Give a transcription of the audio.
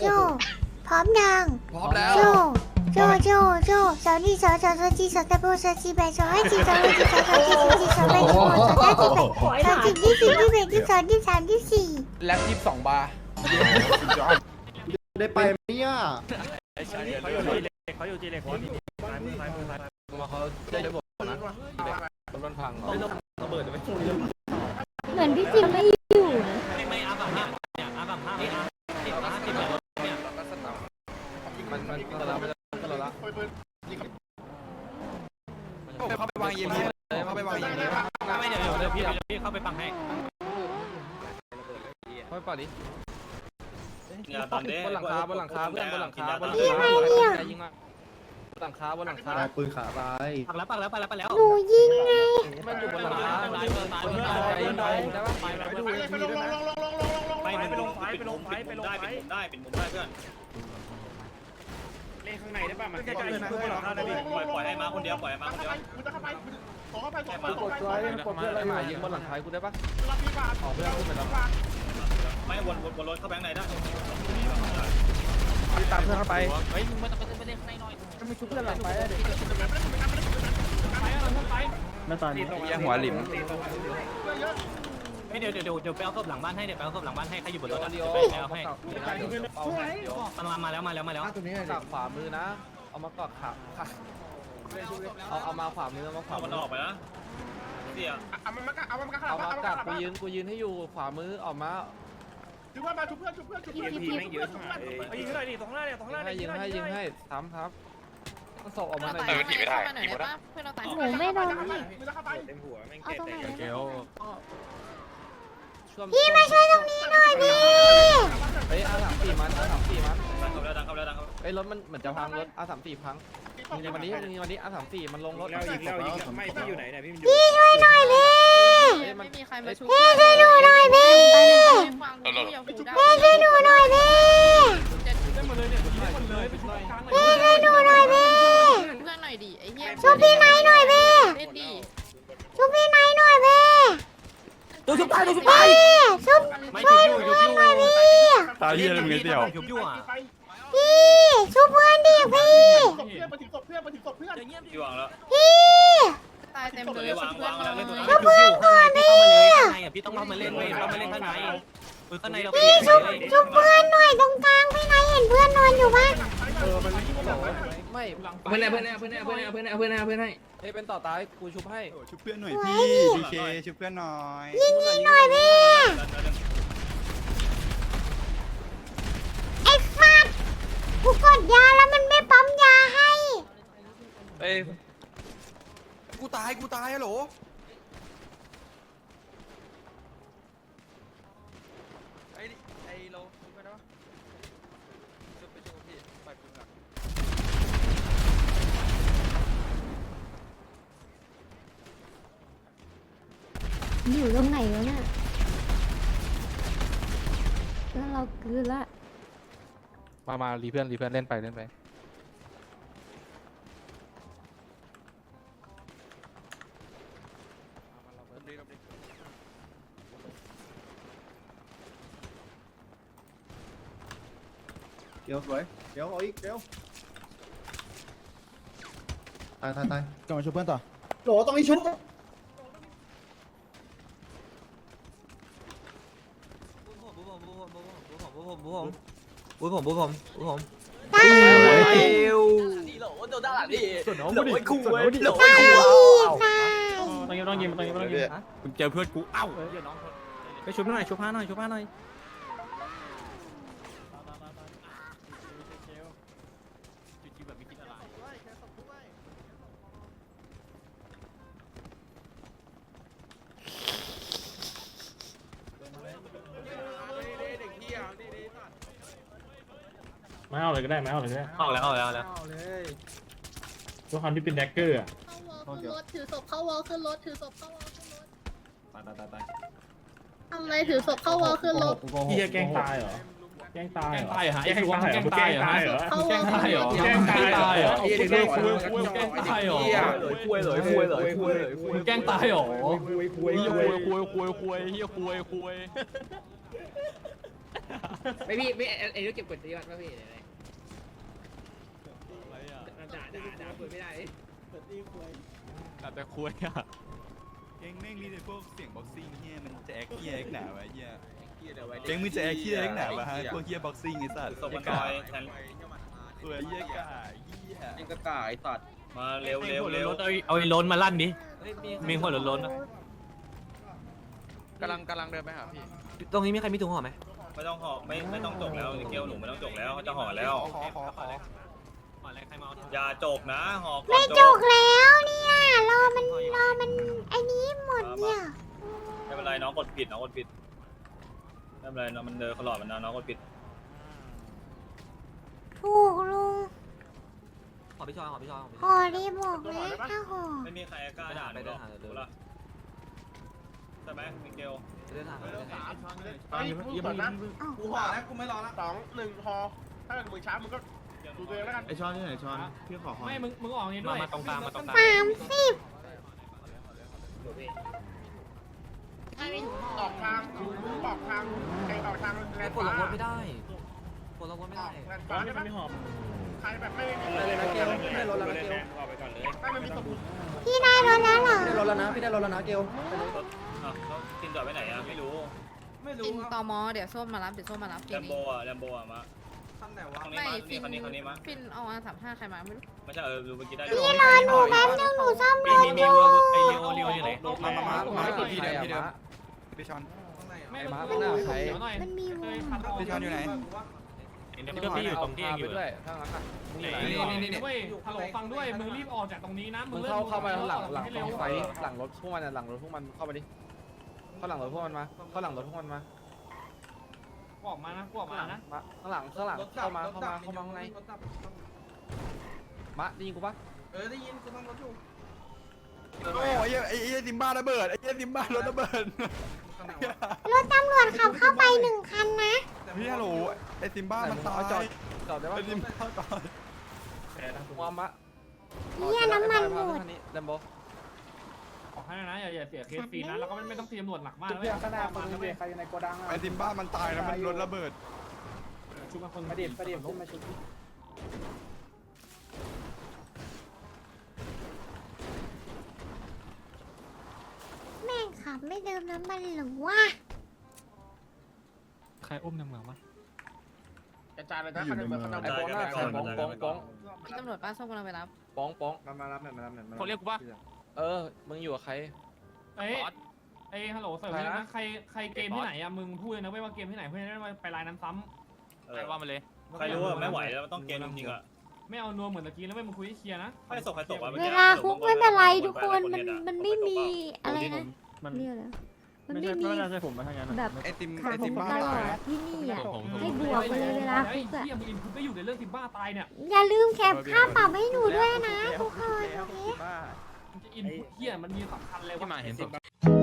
โจ พร้อมยังพร้อมแล้ว โจ โจ โจ โจสาวนี่สาวสาวสาวจีสาวตะโบสาวจีแบสาวให้จีสาวให้จีสาวสาวจีสาวจีสาวแบสาวสาวจีแบสาวจีที่สี่ที่แบที่สองที่สามที่สี่แล็บยี่สิบสองบาร์ได้ไปไหมเนี่ยเขาอยู่จีเล็กเขาอยู่จีเล็กเขาอยู่จีเล็กซ้ายมือซ้ายมือซ้ายมือมาเขาได้หมดนะรถพังเหรอเหมือนพี่ฟิล์มไม่อยู่นะ ไม่อาบังห้าเนี่ยอาบังห้าอาสิบห้าสิบแบบเนี่ย มันมันก็ละ มันก็ละเขาไปวางเย็นเลยเขาไปวางเย็นเลยไม่เดี๋ยวเดี๋ยวพี่เดี๋ยวพี่เข้าไปปังให้เขาไปปัดดิเนี่ยตอนนี้บนหลังคาบนหลังคาเพื่อนบนหลังคาบนหลังคายิงมาบนหลังคาบนหลังคาปืนขาลายปักแล้วปักแล้วปักแล้วปักแล้วหนูยิงไงมันอยู่บนหลังคายิงไปได้ปะไปดูไปลงไปไปลงไฟไปลงไฟไปลงไฟได้เป็นได้เป็นมุมได้เพื่อนเล่น ข้างในได้ป่ะมันใกล้ๆคือบนหลังคาได้ดิปล่อยปล่อยให้มาคนเดียวปล่อยให้มาคนเดียวกูจะเข้าไปต่อเข้าไปต่อเข้าไปกดไว้กดเพื่อนอะไรมายิงบนหลังคากูได้ปะรับพี่บาทออกเพื่อนขึ้นไปแล้วไม่วนวนวนรถเข้าแบงค์ไหนได้ตามเพื่อนเข้าไปเฮ้ยมึงไม่ต้องไปเล่นข้างในหน่อยไม่ชุบเพื่อนหลังไปเด็กไปอะไรไปแล้วตอนนี้ยังหัวหลิม เดี๋ยวเดี๋ยวเดี๋ยวไปเอาศพหลังบ้านให้เดี๋ยวไปเอาศพหลังบ้านให้ใครอยู่บนรถเดีเดี๋ยยววไปเอาให้เอาเดี๋ยวมันมาแล้วมาแล้วมาแล้วกขวามือนะ เอามากอดขาเอาเอามาขวามือเอามาขวาเอามันมือออกไปนะเสียเอามันมาเอามันมาข้างหลัเอางมาเอากัมากกูยืนกูยืนให้อยู่ขวามือออกมาชุบเพื่อนมาชุบเพื่อนชุบเพื่อนชุบเพื่อนชุบเพื่อนชุบเพื่อนชุบเพื่อนยิงให้ดิตรงหน้าเนี่ยตรงหน้าให้ยิงให้ยิงให้ซ้ำครับต้องศพออกมาหน่อยเออถีบไม่ได้ถีบไม่ได้เพื่อนเราตายหนูไม่โดนมึนี่งจะเข้าไปเอาตรงไหนเกล พี่มาช่วยตรงนี้หน่อยพี่เฮ้ยอาสามสี่มันอาสามสี่มันดังเข้าแล้วดังเข้าแล้วดังเข้าเฮ้ยรถมันเหมือนจะพังรถอาสามสี่พังยิงวันนี้ยิงวันนี้อาสามสี่มันลงรถแล้วยิงแล้วยิงแล้วไม่พี่อยู่ไหนเนี่ยพี่พี่ช่วยหน่อยพี่ไม่มีใครมาช่วยพี่ช่วยหนู ตายเหี้ยเลยมึงเดียวยุบยุบอะพี่ช่วยเพื่อนดิพี่ ศพเพื่อนมาถึงศพเพื่อนมาถึงศพเพื่อนที่วางแล้วพี่ ตายเต็มเลยวางเพื่อนงหน่แล้วเล่นตัวอยนั้นยุบยุบข้างในพี่องมาเลยข้างในอะพี่ต้องเข้ามาเล่นเว้ยต้องมาเล่นข้างในคือข้างในเราพี่ช่วยช่วยเพื่อนหน่อยตรงกลางพี่ไหนเห็นเพื่อนนอนอยู่ปะไม่เพื่อนแน่เพื่อนแน่เพื่อนแน่เพื่อนแน่เพื่อนแน่เพื่อนแน่เพื่อนให้เฮ้ยเป็นต่อตายกูชุบให้ชุบเพื่อนหน่อยพี่ดีเคชุบเพื่อนหน่อยยิงยิงหน่อยพี่ไอ้ฟัดกูกด ยาแล้วมันไม่ปั๊มยาให้เฮ้ยกูตายกูตายฮัลโหลไอ้ไอ้โลไปนะชุบไปชุบพี่ไปปืนหลักอยู่ตรงไหนวะเนี่ยแล้วเราคือละ มามารีเพื่อนรีเพื่อนเล่นไปเล่นไปเดี๋ยวสวยเดี๋ยวเอาอีกเดี๋ยวตายตายตายกลับมาชุบเพื่อนต่อ โหลต้องมีชุ บบูผมบูผมบูผมตายเอวส่วนน้องกูดิคู่เว้ยหลบตายตายต้องยิงต้องยิงต้องยิงต้องยิงคุณเจอเพื่อนกูเอ้าไปชุบหน่อยชุบผ้าหน่อยชุบผ้าหน่อย ไม่เอาเลยก็ได้ไม่เอาเลยก็ได้ออกแล้วออกแล้วแล้วด้วยความที่เป็นแดกเกอร์อะเข้าวอลขึ้นรถถือศพเข้าวอลขึ้นรถถือศพเข้าวอลขึ้นรถตายตายตายตายทำอะไรถือศพเข้าวอลขึ้นรถ เฮียแกล้งตายเหรอแกล้งตายแกล้งเหรอตายเหรอแกล้งตายเหรอแกล้งตายเหรอ เข้าวอลตายเหรอแกล้งตายเหรอเด็กเด็กคุยคุยแกล้งตายเหรอ คุยเลยคุยเลยคุยเลยคุยมึงแกล้งตายเหรอเฮียคุยคุยคุยคุยเฮียคุยคุย ไม่พี่ไม่ไอ้เรื่องเก็บกดที่วัดป่ะพี่ไหนด่าด่าด่าเปิดไม่ได้แต่แต่คุยอะเก่งแม่งรีดไอ้พวกเสียงบ็อกซิ่งเฮียมันจะแอคเฮียแอคหนาวะเฮียเก่งมึงจะแอคเฮียแอคหนาวะฮะพวกเฮียบ็อกซิ่งไอ้สัตว์ส่งมาหน่อยแทนตัวเฮียกาเฮียนี่ก็กาไอ้สัตว์มาเร็วเร็วหัวเร็วรถเอาเอาไอ้ล้นมาลั่นดิมีหัวล้นๆอะกำลังกำลังเดินไปหาพี่ตรงนี้มีใครมีถุงห่อไหม ไม่ต้องห่อไม่ไม่ต้องจกแล้วเกลหนูไม่ต้องจกแล้วเขาจะห่อแล้ว ขอขอขออะไรใครมาเอาอย่าจกนะห่อก่อไม่นจุกแล้วเนี่ยรอมันรอมันไอ้นี้หมดเนี่ยไม่เป็นไรน้องกดผิดน้องกดผิดไม่เป็นไรน้องมันเดินตลอดมันนะน้องกดผิดถูกลุงห่อพี่ชอยห่อพี่ชอยห่อพี่ชห่อยอดีบอกแล้วถ้าห่อไม่มีใครกล้าด่าหนูหรอกรู้ละ ใช่ไหมมิเกลเรื่องสามตอนนี้มึงเปิดนะกูห่อแล้วกูไม่รอละสองหนึ่งพอถ้าเกิดมึงช้ามึงก็ดูตัวเองแล้วกันไอช้อนที่ไหนช้อนพี่ขอห่อไม่มึงมึงออกองนี้ด้วยมาตรงกลางมาตรงกลางสามสิบออกทางออกทางไอออกทางแลนด์กดฟ้าลงรถไม่ได้กดลงรถไม่ได้แลนด์ฟ้าใช่ไหมใครแบบไม่มีเลยนะเกลไม่รถแล้วนะเกลถ้ามันมีสมุดพี่ได้รถแล้วเหรอได้รถแล้วนะพี่ได้รถแล้วนะเกล อะแล้วตินจอดไปไหนอะไม่รู้ฟินตอมอเดี๋ยวส้มมารับเดี๋ยวส้มมารับแลมโบอะแลมโบอะมาคันไหนวะคันนี้ไม่มาฟินี่นคันนี้คันนี้มาฟินเอาอาสามห้าใครมาไม่รู้ไม่ใช่เออดูเมื่อกี้ได้พี่รอหนูแป๊บนึงหนูซ่อมรมีถมีอมียู่วัวไอ้เรียวเรียวอยู่ไหนมามามามาพี่เดิมพี่เดิมพี่ชอนไม่ไอ้มึงม้ามึงข้างหน้าใคร เดี๋ยวหน่อยมันมีวเคงยขับออกพี่ชอนอยู่ไหน เห็นพี่ก็พี่อยู่ตรงที่เองอยู่ด้วยข้างหลังอะไหนนี่นี่นี่ เว้ยฮัลโหลฟังด้วยมึงรีบออกจากตรงนี้นะมึมึงงเริ่เข้าเข้ามาหลังหลังให้ตรเร็วงไฟหลังรถพวกมันอะหลังรถพวกมันเข้ามาดิเข้าหลังรถพวกมันมาเข้าหลังรถพวกมันมาออกมานะกูออกมานะมาข้างหลังข้างหลังเข้ามาเข้ามาเข้ามาข้างในมะได้ยินกูปะโอ้ยไอ้ไอ้ซิมบ้าระเบิดไอ้ซิมบ้ารถระเบิดรถตำรวจขับเข้าไปหนึ่งคันนะพี่ฮัลโหลไอ้ซิมบ้ามันตายจอดจอดได้ปะไอ้ซิมบ้าตายวามะเนี่ยน้ำมันหมดแลมโบ ออกให้นะอย่าอย่าเสียเคสฟรีนะแล้วก็ไม่ไม่ต้องเตรียมตำรวจหนักมากจุดนะเพื่เว้อยนข้างหน้ามึงเบรกใครอยู่ในโกดังอะไอ้ซิมบ้ามันตายแล้วมันรถระเบิดชุบมาคนประเดี๋ยวประเดี๋ยวขึ้นมาชุดแม่งขับไม่เดิมน้ำมันหรือวะใครอุ้มนำเหมืองวะกระจายเลยนะคันเมืองคันไอ้ป้องหน้าใครป้องป้องป้องมีตำรวจป้าส้มกำลังไปรับป้องป้องมามารับหน่อยมารับหน่อยเขาเรียกกูปะ เออ มึงอยู่กับใคร เอ้ยเอ้ยฮัลโหลเสิร์ฟนะใครใครเกมที่ไหนอะมึงพูดเลยนะเว้ยว่าเกมที่ไหนเพื่อจะได้ไปรายนั้นซ้เอใครอว่ามาเลย ใครรู้ว่าไม่ไหวแล้วต้องเกณฑ์จริงๆอะำไม่เอานัวเหมือนตะกี้แล้วเว้ยมึงคุยให้เคลียร์นะใครตกใครตกวะเวลาคุกไม่เป็นไรทุกคนมันมันไม่มีอะไรนะมันเรียกแล้วมันไม่ไม่ใช่มีไม่น่าใช่ผมมาทางนั้นแบบไอ้ซิมขาไอ้ผซิมมบ้าตลอตาดยอะที่นี่อะผมให้บวกไปเลยเวลาไอ้คุกอะเหี้ยมึงอินพุตไม่อยู่ในเรื่องซิมบ้าตายเนี่ยอย่าลืมแคปค่าปรับให้หนูด้วยนะทุกคนโอเคบ้ามึง จะอินพุตเหี้ยมันมีสำคัญเลยที่ว่ามาเห็นศพ